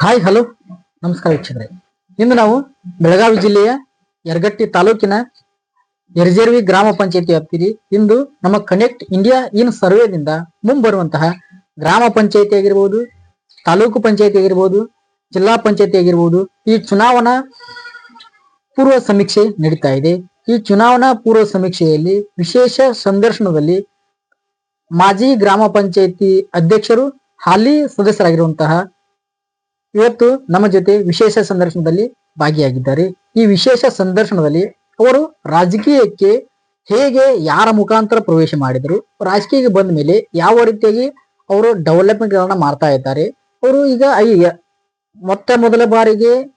Hi, hello. ನಮಸ್ಕಾರ ವೀಕ್ಷಕರೇ. ಇಂದು ನಾವು ಬೆಳಗಾವಿ ಜಿಲ್ಲೆಯ ಯರಗಟ್ಟಿ ತಾಲೂಕಿನ ಯರ್ಜೇರ್ವಿ ಗ್ರಾಮ ಪಂಚಾಯತಿ ವ್ಯಾಪ್ತಿಲಿ ಇಂದು ನಮ್ಮ ಕನೆಕ್ಟ್ ಇಂಡಿಯಾ ಇನ್ ಸರ್ವೇದಿಂದ ಮುಂಬರುವಂತಹ ಗ್ರಾಮ ಪಂಚಾಯತಿ ಆಗಿರ್ಬೋದು, ತಾಲೂಕು ಪಂಚಾಯತಿ ಆಗಿರ್ಬೋದು, ಜಿಲ್ಲಾ ಪಂಚಾಯತಿ ಆಗಿರ್ಬೋದು, ಈ ಚುನಾವಣಾ ಪೂರ್ವ ಸಮೀಕ್ಷೆ ನಡೀತಾ ಇದೆ. ಈ ಚುನಾವಣಾ ಪೂರ್ವ ಸಮೀಕ್ಷೆಯಲ್ಲಿ ವಿಶೇಷ ಸಂದರ್ಶನದಲ್ಲಿ ಮಾಜಿ ಗ್ರಾಮ ಪಂಚಾಯತಿ ಅಧ್ಯಕ್ಷರು, ಹಾಲಿ ಸದಸ್ಯರಾಗಿರುವಂತಹ ಇವತ್ತು ನಮ್ಮ ಜೊತೆ ವಿಶೇಷ ಸಂದರ್ಶನದಲ್ಲಿ ಭಾಗಿಯಾಗಿದ್ದಾರೆ. ಈ ವಿಶೇಷ ಸಂದರ್ಶನದಲ್ಲಿ ಅವರು ರಾಜಕೀಯಕ್ಕೆ ಹೇಗೆ ಯಾರ ಮುಖಾಂತರ ಪ್ರವೇಶ ಮಾಡಿದರು, ರಾಜಕೀಯಕ್ಕೆ ಬಂದ ಮೇಲೆ ಯಾವ ರೀತಿಯಾಗಿ ಅವರು ಡೆವಲಪ್ಮೆಂಟ್ ಗಳನ್ನ ಮಾಡ್ತಾ ಇದ್ದಾರೆ, ಅವರು ಈಗ ಐ- ಮೊಟ್ಟ ಮೊದಲ ಬಾರಿಗೆ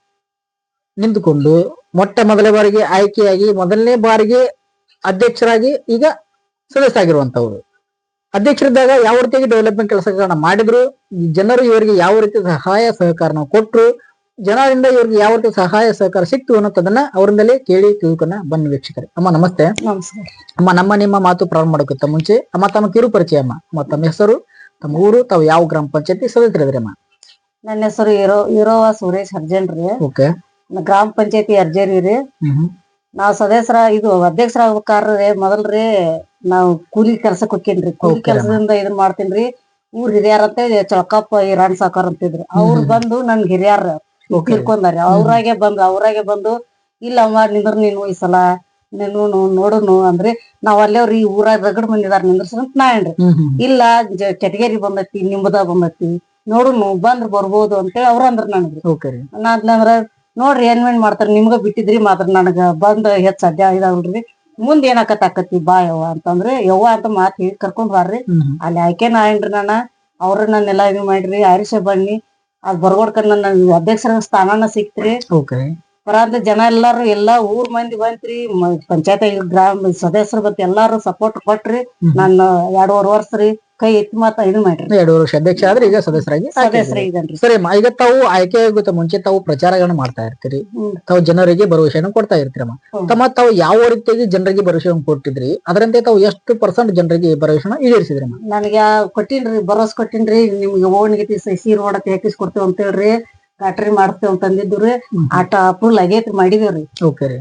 ನಿಂತುಕೊಂಡು, ಮೊಟ್ಟ ಮೊದಲ ಬಾರಿಗೆ ಆಯ್ಕೆಯಾಗಿ ಮೊದಲನೇ ಬಾರಿಗೆ ಅಧ್ಯಕ್ಷರಾಗಿ ಈಗ ಸದಸ್ಯರಾಗಿರುವಂತವ್ರು. ಅಧ್ಯಕ್ಷರಿದ್ದಾಗ ಯಾವ ರೀತಿಯಾಗಿ ಡೆವಲಪ್ಮೆಂಟ್ ಕೆಲಸಗಳನ್ನ ಮಾಡಿದ್ರು? ಜನರು ಇವರಿಗೆ ಯಾವ ರೀತಿ ಸಹಾಯ ಸಹಕಾರನ ಕೊಟ್ಟರು ಜನರಿಂದ ಇವರಿಗೆ ಯಾವ ರೀತಿ ಸಹಾಯ ಸಹಕಾರ ಸಿಕ್ತು ಅನ್ನೋದನ್ನ ಅವರಿಂದಲೇ ಕೇಳಿ ತಿಳ್ಕೊಂಡ ಬನ್ನಿ ವೀಕ್ಷಕರೇ. ಅಮ್ಮ ನಮಸ್ತೆ. ನಮಸ್ಕಾರ. ಅಮ್ಮ ನಮ್ಮ ನಿಮ್ಮ ಮಾತು ಪ್ರಾರಂಭ ಮಾಡೋಕ್ಕಿಂತ ಮುಂಚೆ ಅಮ್ಮ ತಮ್ಮ ಕಿರು ಪರಿಚಯ ಅಮ್ಮ. ಅಮ್ಮ ತಮ್ಮ ಹೆಸರು ತಮ್ಮ ಊರು ತಾವು ಯಾವ ಗ್ರಾಮ ಪಂಚಾಯತಿ ಸದಸ್ಯರಿದ್ರಿ ಅಮ್ಮ? ನನ್ನ ಹೆಸರು ಇರೋ ಇರೋವ ಸುರೇಶ್ ಅರ್ಜೆಂಟ್ರಿ. ಓಕೆ. ಗ್ರಾಮ ಪಂಚಾಯತಿ ಅರ್ಜೇರಿ ರೀ. ನಾವ್ ಸದಸ್ಯರ ಇದು ಅಧ್ಯಕ್ಷರ ಆಗ್ಬೇಕಾರ್ರಿ ಮೊದಲ್ರಿ ನಾವ್ ಕೂಲಿ ಕೆಲ್ಸಕ್ ಹೋಕ್ಕೇನ್ರಿ ಕೂಲಿ ಕೆಲ್ಸದಿಂದ ಇದನ್ ಮಾಡ್ತೇನ್ರಿ. ಊರ್ ಹಿರಿಯರ್ ಅಂತ ಚಳಕಪ್ಪ ಹಿರಾಣ್ ಸಾಕಾರ ಅಂತಿದ್ರು. ಅವ್ರು. ಬಂದು ನನ್ ಹಿರಿಯರ್ ಓಕೆ. ತಿಳ್ಕೊಂಡಾರಿ. ಅವ್ರಾಗೆ ಬಂದು ಅವ್ರಾಗೆ ಬಂದು ಇಲ್ಲ ಮಾಡಿ ನಿಂದ್ರ ನೀನು ಈ ಸಲ ನೀನು ನೋಡುನು ಅಂದ್ರಿ ನಾವ್ ಅಲ್ಲೇವ್ರಿ ಈ ಊರಾಗ ರಗಡ್ ಬಂದಿದಾರ ನಿಂದ್ರಸಂತ ನಾ ಏನ್ರಿ ಇಲ್ಲ ಕೆಟಗೇರಿ ಬಂದೈತಿ ನಿಂಬದ ಬಂದೈತಿ. ನೋಡುನು ಬಂದ್ರ ಬರ್ಬೋದು ಅಂತೇಳಿ ಅವ್ರ ಅಂದ್ರ ನನಗ್ರಿ ನಾ ರೀ. ನಾದ್ನಂದ್ರ ನೋಡ್ರಿ ಏನ್ ಏನ್ ಮಾಡ್ತಾರ ನಿಮ್ಗ ಬಿಟ್ಟಿದ್ರಿ ಮಾತ್ರ ನನಗ ಬಂದ್ ಹೆಚ್ಚ ಸಾಧ್ಯ ಇದಾವಲ್ರಿ. ಮುಂದ್ ಏನಾಕತ್ ಆಕತಿ ಬಾ ಯವ್ವ ಅಂತಂದ್ರೆ ಯವ್ವ ಅಂತ ಮಾತ್ ಹೇಳಿ ಕರ್ಕೊಂಡ್ ಬಾರ್ರಿ. ಅಲ್ಲಿ ಆಯ್ಕೆ ನಾ ಏನ್ರಿ ನಾನ? ಅವ್ರ ನನ್ನೆಲ್ಲಾ ಇದು ಮಾಡ್ರಿ ಆರಿಸ ಬನ್ನಿ. ಅದ್ ಬರ್ಗೋಡ್ಕ ನನ್ನ ಅಧ್ಯಕ್ಷರ ಸ್ಥಾನನ ಸಿಕ್ತ್ರಿ. ಬರಾದ ಜನ ಎಲ್ಲಾರು ಎಲ್ಲಾ ಊರ್ ಮಂದಿ ಬಂತ್ರಿ. ಪಂಚಾಯತ್ ಗ್ರಾಮ ಸದಸ್ಯರು ಬಂತ ಎಲ್ಲಾರು ಸಪೋರ್ಟ್ ಕೊಟ್ರಿ. ನನ್ನ ನಾನು ಎರಡೂವರೆ ವರ್ಷ ರೀ. ಕೈ ಎತ್ತಿ ಮಾತ ಇದು ಮಾಡ್ರಿ. ಎರಡು ವರ್ಷ. ಅಧ್ಯಕ್ಷ ಆದ್ರೆ ಈಗ ಸದಸ್ಯರಾಗಿ ಸದಸ್ಯರ ಆಯ್ಕೆಯಾಗಿದ್ದಾರೆ. ಇದನ್ರಿ ಸರಿ ಅಮ್ಮ ಈಗ ತಾವು ಆಯ್ಕೆ ಆಗುತ್ತೆ ಮುಂಚೆ ತಾವು ಪ್ರಚಾರಗಳನ್ನ ಮಾಡ್ತಾ ಇರ್ತೀರಿ. ಹ್ಮ್. ತಾವು ಜನರಿಗೆ ಭರವಸೆಯನ್ನು ಕೊಡ್ತಾ ಇರ್ತೀರಮ್ಮ ಹ್ಮ್. ತಮ್ಮ ತಾವು ಯಾವ ರೀತಿಯಾಗಿ ಜನರಿಗೆ ಭರವಸೆಯನ್ನು ಕೊಟ್ಟಿದ್ರಿ ಅದರಂತೆ ತಾವು ಎಷ್ಟು ಪರ್ಸೆಂಟ್ ಜನರಿಗೆ ಭರವಸೆನ ಈಡೇರಿಸಿದ್ರಮ್ಮ ನನಗೆ ಕೊಟ್ಟಿನ್ರಿ ಭರವಸೆ ಕೊಟ್ಟಿನ್ರಿ ನಿಮ್ಗೆ ಓಣಿಗೆ ಸಸಿ ರೋಡ್ ಅಂತ ಹಾಕಿಸ್ ಕೊಡ್ತೇವ್ ಅಂತ ಹೇಳ್ರಿ ಕಟ್ರಿ ಮಾಡ್ತೇವ್ ಅಂತ ಅಂದಿದ್ರಿ ಆಟ ಫುಲ್ ಆಗೇತ್ರಿ ಮಾಡಿದೇವ್ರಿ. ಓಕೆ ರೀ.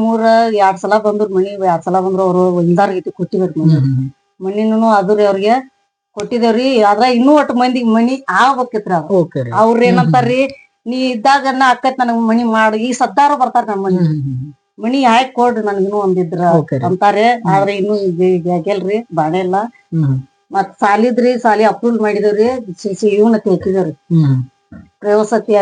ಮೂರ ಎರಡ್ ಸಲ ಬಂದ್ರು ಮಣಿ ಎರಡ್ ಸಲ ಬಂದ್ರು ಅವ್ರು ಇಂದಾರ್ ಗೀತಿ ಕೊಟ್ಟಿವ್ರಿ ಮನಿ ಮನಿನೂ ಅದುರಿ ಅವ್ರಿಗೆ ಕೊಟ್ಟಿದೇವ್ರಿ. ಆದ್ರ ಇನ್ನೂ ಒಟ್ಟು ಮಂದಿಗೆ ಮನಿ ಆಗ್ಬೇಕಿತ್ರ ಅವ್ರ. ಓಕೆ ರೀ. ಅವ್ರ ಏನಂತಾರ್ರಿ ನೀ ಇದ್ದಾಗ ಆಕತ್ ನನಗ್ ಮನಿ ಮಾಡು. ಈ ಸದ್ದಾರ ಬರ್ತಾರ ನಮ್ ಮನಿ. ಮನಿ ಹಾಕಿ ಕೊಡ್ರಿ ನನ್ಗಿನ್ನೂ ಒಂದಿದ್ರ ಅಂತಾರೆ. ಆದ್ರೆ ಇನ್ನು ಆಗ್ಯಲ್ರಿ ಬಾಳೆ ಇಲ್ಲ. ಮತ್ ಸಾಲಿದ್ರಿ ಸಾಲಿ ಅಪ್ರೂವ್ ಮಾಡಿದೇವ್ರಿ. ಇವನ್ನ ಇವನ್ ಹಾಕಿದೇವ್ರಿ. ಪ್ರವಾಸತಿ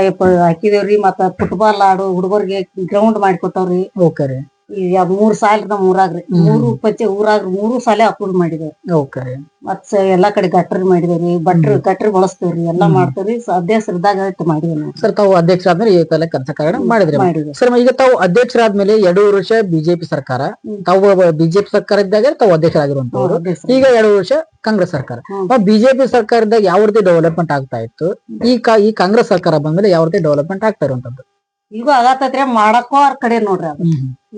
ಹಾಕಿದೇವ್ರಿ. ಮತ್ತ ಫುಟ್ಬಾಲ್ ಆಡು ಹುಡುಗರಿಗೆ ಗ್ರೌಂಡ್ ಮಾಡಿಕೊಟ್ಟವ್ರಿ ಓಕೆ ರೀ. ಈಗ ಮೂರ್ ಸಾಲ ನಮ್ ಊರಾಗ್ರಿ. ಹ್ಮ್. ಮೂರು ಪತ್ತೆ ಊರಾಗ ಮೂರು ಸಾಲೆ ಅಪ್ರೂವ್ ಮಾಡಿದೇವ್ರಿ. ಓಕೆ. ಮತ್ ಎಲ್ಲಾ ಕಡೆ ಗಟ್ರಿ ಮಾಡಿದೇವ್ರಿ ಬಟ್ರಿ ಗಟ್ರಿ ಬಳಸ್ತೇವ್ರಿ ಎಲ್ಲಾ. ಮಾಡ್ತೇವ್ರಿ. ಅಧ್ಯಕ್ಷರದಾಗ ಮಾಡಿದೇವ್ ನಾವು. ಸರ್ ತಾವು ಅಧ್ಯಕ್ಷರಾದ್ಮೇಲೆ ಈ ತಲೆ ಕೆಲಸ ಕಾರಣ ಮಾಡಿದ್ರಿ ಮಾಡಿದೇವ್. ಸರ್ ಈಗ ತಾವು ಅಧ್ಯಕ್ಷರಾದ್ಮೇಲೆ ಎರಡು ವರ್ಷ ಬಿಜೆಪಿ ಸರ್ಕಾರ. ತಾವು ಬಿಜೆಪಿ ಸರ್ಕಾರ ಇದ್ದಾಗ ತಾವು ಅಧ್ಯಕ್ಷರಾಗಿರುವಂತವ್ರು ಅಧ್ಯಕ್ಷರು. ಈಗ ಎರಡು ವರ್ಷ ಕಾಂಗ್ರೆಸ್ ಸರ್ಕಾರ. ಹ್ಮ್. ಬಿಜೆಪಿ ಸರ್ಕಾರದಾಗ ಯಾವ ರೀತಿ ಡೆವಲಪ್ಮೆಂಟ್ ಆಗ್ತಾ ಇತ್ತು? ಈ ಕಾ- ಈ ಕಾಂಗ್ರೆಸ್ ಸರ್ಕಾರ ಬಂದ್ಮೇಲೆ ಯಾವ ರೀತಿ ಡೆವಲಪ್ಮೆಂಟ್ ಆಗ್ತಾ ಇರುವಂತದ್ದು ಈಗೂ ಆಗತೈತ್ರಿ ಮಾಡಕ್ಕೂ ಅವ್ರ ಕಡೆ ನೋಡ್ರಿ ಅದು.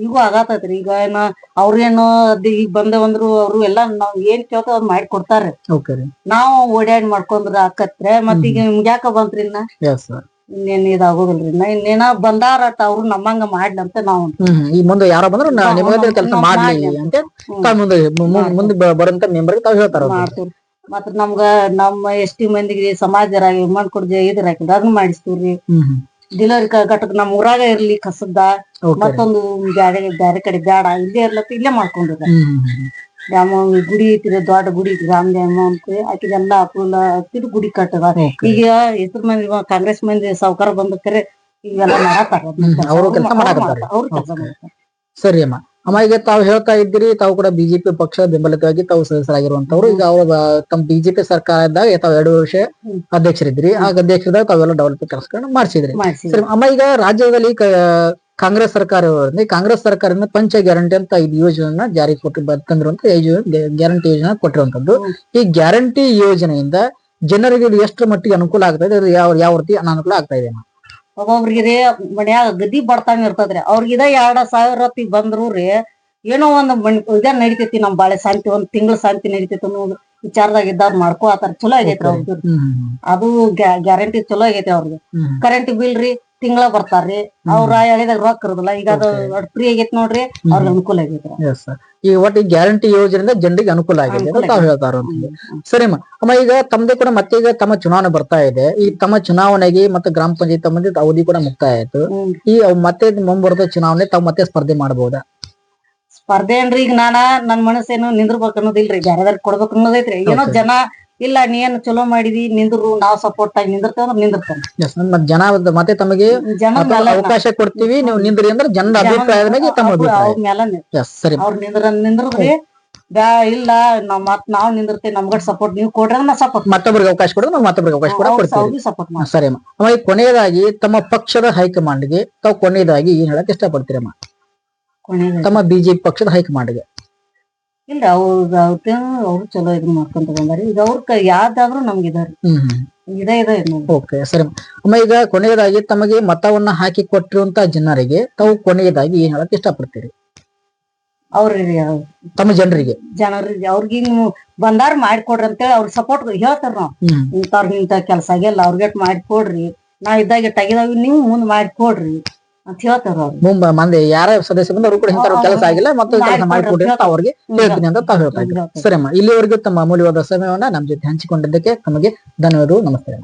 ಈಗೂ ಆಗತೈತ್ರಿ ಈಗ ಏನ ಅವ್ರೇನು ಅದ್ ಈಗ ಬಂದೇವಂದ್ರು ಅವ್ರು ಎಲ್ಲಾ ನಾವ್ ಏನ್ ಕೇಳ್ತೇವ ಅದ್ ಮಾಡಿ ಕೊಡ್ತಾರ್ರಿ. ಓಕೆ ರೀ. ನಾವು ಓಡಾಡ್ ಮಾಡ್ಕೊಂಡ್ರ ಆಕತ್ರೆ. ಮತ್ ಈಗ ನಿಮ್ಗ್ ಯಾಕ ಬಂತ್ರಿ ಇನ್ನ? ಎಸ್ ಸರ್ ಇನ್ನೇನ್ ಇದಾಗೋದಿಲ್ರಿ ಇನ್ನ? ಇನ್ನೇನ ಬಂದಾರ ಅವ್ರು ನಮ್ಮಂಗ ಮಾಡ್ಲಂತ ನಾವು ಹ್ಮ್ ಈ ಮುಂದೆ ಯಾರೋ ಬಂದ್ರು ನಾ- ಕೆಲಸ ಮಾಡ್ಲಿ ಅಂತ. ತಾವು ಮುಂದೆ ಮುಂದೆ ಬ- ಮೆಂಬರ್ ತಾವ್ ಹೇಳ್ತಾರ ಅವ್ರು. ಮಾಡ್ತೀವ್ರಿ ನಮ್ಗ ನಮ್ಮ ಎಷ್ಟಿ ಮಂದಿಗೆ ಸಮಾಜರಾಗಿ ಮಣ್ಕೊಡ್ಜೆ ಇದ್ರ ಹಾಕಿದ್ರ ಅದನ್ನ ಮಾಡಿಸ್ತೀವ್ರಿ. ಹ್ಮ್ ಹ್ಮ್. ಡಿಲರ್ ಘಟಕ ನಮ್ ಊರಾಗ ಇರ್ಲಿ ಕಸದ ಮತ್ತೊಂದು ಬ್ಯಾರೆ ಬ್ಯಾರೆ ಕಡೆ ಬ್ಯಾಡ ಇಲ್ಲೇ ಇರ್ಲತ್ತ ಇಲ್ಲೇ ಮಾಡ್ಕೊಂಡಿದ್ದ ಹ್ಮ್ ಹ್ಮ್ ಹ್ಮ್. ದ್ಯಾಮ ಗುಡಿ ಐತಿ ದೊಡ್ಡ ಗುಡಿ ರಾಮ ದ್ಯಾಮ ಅಂತ ಆಕಿದೆಲ್ಲ ಅಪೂಲ ಹತ್ತಿರ ಗುಡಿ ಕಟ್ಟದ. ಈಗ ಹೆಸರು ಮಂದಿ ಕಾಂಗ್ರೆಸ್ ಮಂದಿ ಸಾವುಕಾರ ಬಂದಕ್ಕರೆ ಈಗ ಮಾಡತಾರ ಅವ್ರು ಕೆಲ್ಸ. ಮಾಡ್ತಾರ. ಸರಿ ಅಮ್ಮ. ಅಮ್ಮ ಈಗ ತಾವು ಹೇಳ್ತಾ ಇದ್ರಿ ತಾವು ಕೂಡ ಬಿಜೆಪಿ ಪಕ್ಷ ಬೆಂಬಲಿತವಾಗಿ ತಾವು ಸದಸ್ಯರಾಗಿರುವಂತವ್ರು ಈಗ ಅವರು ತಮ್ಮ ಬಿಜೆಪಿ ಸರ್ಕಾರ ಇದ್ದಾಗ ತಾವು ಎರಡು ವರ್ಷ. ಅಧ್ಯಕ್ಷರಿದ್ರಿ ಆಗ ಅಧ್ಯಕ್ಷರಿದ್ದಾಗ ತಾವೆಲ್ಲ ಡೆವಲಪ್ಮೆಂಟ್ ಕೆಲಸಗಳನ್ನ ಮಾಡಿಸಿದ್ರಿ. ಮಾಡ್ಸಿ ಸರಿ ಅಮ್ಮ ಈಗ ರಾಜ್ಯದಲ್ಲಿ ಕಾಂಗ್ರೆಸ್ ಸರ್ಕಾರ ಕಾಂಗ್ರೆಸ್ ಸರ್ಕಾರದಿಂದ ಪಂಚ ಗ್ಯಾರಂಟಿ ಅಂತ ಐದು ಯೋಜನೆಯನ್ನ ಜಾರಿ ಕೊಟ್ಟು ಐದು ಗ್ಯಾರಂಟಿ ಯೋಜನೆ ಕೊಟ್ಟಿರುವಂತದ್ದು ಈ ಗ್ಯಾರಂಟಿ ಯೋಜನೆಯಿಂದ ಜನರಿಗೆ ಇದು ಎಷ್ಟು ಮಟ್ಟಿಗೆ ಅನುಕೂಲ ಆಗ್ತಾ ಇದೆ ಯಾವ ಯಾವ ರೀತಿ ಅನಾನುಕೂಲ ಆಗ್ತಾ ಇದೆ ಒಬ್ಬೊಬ್ರಿಗೆ ಮನ್ಯಾಗ ಗದಿ ಬಡತನ ಇರ್ತದ್ರಿ. ಅವ್ರಿಗಿದ ಎರಡ ಸಾವಿರ ಹೊತ್ತಿಗ್ ಬಂದ್ರು ರೀ ಏನೋ ಒಂದ್ ಮಣ್ ಇದ ನಡಿತೈತಿ ನಮ್ ಬಾಳೆ ಶಾಂತಿ ಒಂದ್ ತಿಂಗಳ ಶಾಂತಿ ನಡಿತೈತಿ ಅನ್ನೋದು ವಿಚಾರದಾಗ ಇದ್ದಾರ ಮಾಡ್ಕೋ ಆತರ ಚಲೋ ಆಗೈತ್ರಿ ಅವ್ರದ್ದು ಅದು ಗ್ಯಾರಂಟಿ ಚಲೋ ಆಗೈತಿ ಅವ್ರಿಗೆ. ಕರೆಂಟ್ ಬಿಲ್ ರೀ ತಿಂಗಳ ಬರ್ತಾರ್ರಿ. ಅವ್ರ ಹೇಳಿದಾಗ ರೊಕ್ಕ ಇರೋದಿಲ್ಲ. ಈಗ ಅದು ಫ್ರೀ ಆಗೈತಿ ನೋಡ್ರಿ ಅವ್ರಿಗೆ ಅನುಕೂಲ ಆಗೇತಿ. ಈ ಒಟ್ಟು ಗ್ಯಾರಂಟಿ ಯೋಜನೆಯಿಂದ ಜನರಿಗೆ ಅನುಕೂಲ ಆಗಿದೆ ಅಂತ ತಾವು ಹೇಳ್ತಾರ ಸರಿ ಅಮ್ಮ ಈಗ ತಮ್ಮದೇ ಕೂಡ ಮತ್ತೆ ಈಗ ತಮ್ಮ ಚುನಾವಣೆ ಬರ್ತಾ ಇದೆ. ಈ ತಮ್ಮ ಚುನಾವಣೆಗೆ ಮತ್ತೆ ಗ್ರಾಮ ಪಂಚಾಯತ್ ಸಂಬಂಧಿತ ಅವಧಿ ಕೂಡ ಮುಕ್ತಾಯ ಆಯ್ತು. ಈ ಮತ್ತೆ ಮುಂಬರದ ಚುನಾವಣೆ ತಾವು ಮತ್ತೆ ಸ್ಪರ್ಧೆ ಮಾಡಬಹುದಾ? ಸ್ಪರ್ಧೆ ಏನ್ರಿ ಈಗ ನಾನ ನನ್ ಮನಸ್ಸೇನು ನಿಂದ್ರಬೇಕು ಅನ್ನೋದಿಲ್ರಿ. ಬೇರೆದಾರ್ ಕೊಡ್ಬೇಕು ಅನ್ನೋದೈತ್ರಿ. ಏನೋ ಜನ ಇಲ್ಲ ನೀ ಏನ್ ಚಲೋ ಮಾಡಿದಿ ನಿಂದ್ರು ನಾವ್ ಸಪೋರ್ಟ್ ಆಗಿ ನಿಂದಿರ್ತೇವ್ರ ಅಂದ್ರೆ ನಿಂದಿರ್ತಾನೆ ಮತ್ತೆ ಜನ ಮತ್ತೆ ತಮಗೆ ಜನ ಮೇಲೆ ಅವಕಾಶ ಕೊಡ್ತೀವಿ ನೀವು ನಿಂದ್ರಿ ಅಂದ್ರೆ ಜನರ ಅಭಿಪ್ರಾಯದ ಮೇಲೆ ತಮ್ಮ ಅಭಿಪ್ರಾಯ. ಅವ್ರ ಮೇಲೆ ಸರಿ. ಅವ್ರ ನಿಂದ್ರ ನಿಂದ್ರದ್ರಿ ಬ್ಯಾ ಇಲ್ಲ ನಾವ್ ಮತ್ ನಾವ್ ನಿಂದಿರ್ತೇವೆ ನಮ್ಗಡೆ ಸಪೋರ್ಟ್ ನೀವ್ ಕೊಡ್ರಿ ಅಂದ್ರೆ ನಾ ಸಪೋರ್ಟ್ ಮತ್ತೊಬ್ಬರಿಗೆ ಅವಕಾಶ ಕೊಡೋದು ನಾವು ಮತ್ತೊಬ್ಬರಿಗೆ ಅವಕಾಶ ಕೂಡ ಕೊಡ್ತೀವಿ. ಸಪೋರ್ಟ್ ಮಾಡಿ ಸರಿ ಅಮ್ಮ ಅಮ್ಮ ಈಗ ಕೊನೆಯದಾಗಿ ತಮ್ಮ ಪಕ್ಷದ ಹೈಕಮಾಂಡ್ಗೆ ತಾವು ಕೊನೆಯದಾಗಿ ಏನ್ ಹೇಳಕ್ ಇಷ್ಟಪಡ್ತೀರಮ್ಮ? ಕೊನೆಗೆ ತಮ್ಮ ಬಿಜೆಪಿ ಪಕ್ಷದ ಹೈಕಮಾಂಡ್ಗೆ. ಇಲ್ಲ ಅವ್ರ ಅವ್ರು ಚಲೋ ಇದನ್ನ ಮಾಡ್ಕೊಂತ ಬಂದಾರಿ ಈಗ ಅವ್ರ ಕೈ ಯಾವ್ದಾದ್ರು ನಮ್ಗೆ ಇದಾರಿ. ಹ್ಮ್ ಹ್ಮ್. ಇದೇ ಇದೆ ನೋಡ್ರಿ ಓಕೆ ಸರಿ. ಅಮ್ಮ ಈಗ ಕೊನೆಯದಾಗಿ ತಮಗೆ ಮತವನ್ನ ಹಾಕಿ ಕೊಟ್ಟಿರುವಂತ ಜನರಿಗೆ ತಾವು ಕೊನೆಯದಾಗಿ ಏನ್ ಹೇಳಕ್ ಇಷ್ಟಪಡ್ತೀರಿ? ಅವ್ರಿಗೆ ತಮ್ಮ ಜನರಿಗೆ. ಜನರಿಗೆ ಅವ್ರಿಗೆ ನೀವು ಬಂದಾರ ಮಾಡ್ಕೊಡ್ರಿ ಅಂತೇಳಿ ಅವ್ರ ಸಪೋರ್ಟ್ ಹೇಳ್ತಾರ ನಾವ್. ಹ್ಮ್. ಇಂಥವ್ರಿಗೆ ಇಂಥ ಕೆಲಸ ಆಗಿಲ್ಲ ಅವ್ರಿಗೆ ಮಾಡ್ಕೊಡ್ರಿ ನಾ ಇದ್ದಾಗ ತೆಗೆದಾಗ ನೀವು ಮುಂದ್ ಮಾಡ್ಕೊಡ್ರಿ ಅಂತ ಹೇಳ್ತಾರ ಅವ್ರು. ಮುಂಬ ಮಂದಿ ಯಾರ ಸದಸ್ಯ ಬಂದ ಅವರು ಕೂಡ ಇಂಥ ಕೆಲಸ ಆಗಿಲ್ಲ ಮತ್ತೆ ಕೆಲಸ ಮಾಡಿಕೊಡ್ರಿ ಅಂತ ಅವ್ರಿಗೆ ಹೇಳ್ತೀನಿ ಅಂತ ತಾವು ಹೇಳ್ತಾ ಇದ್ದೀರಿ ಸರಿ ಅಮ್ಮ ಇಲ್ಲಿವರೆಗೂ ತಮ್ಮ ಅಮೂಲ್ಯವಾದ ಸಮಯವನ್ನ ನಮ್ಮ ಜೊತೆ ಹಂಚಿಕೊಂಡಿದ್ದಕ್ಕೆ ತಮಗೆ ಧನ್ಯವಾದಗಳು. ನಮಸ್ತೆ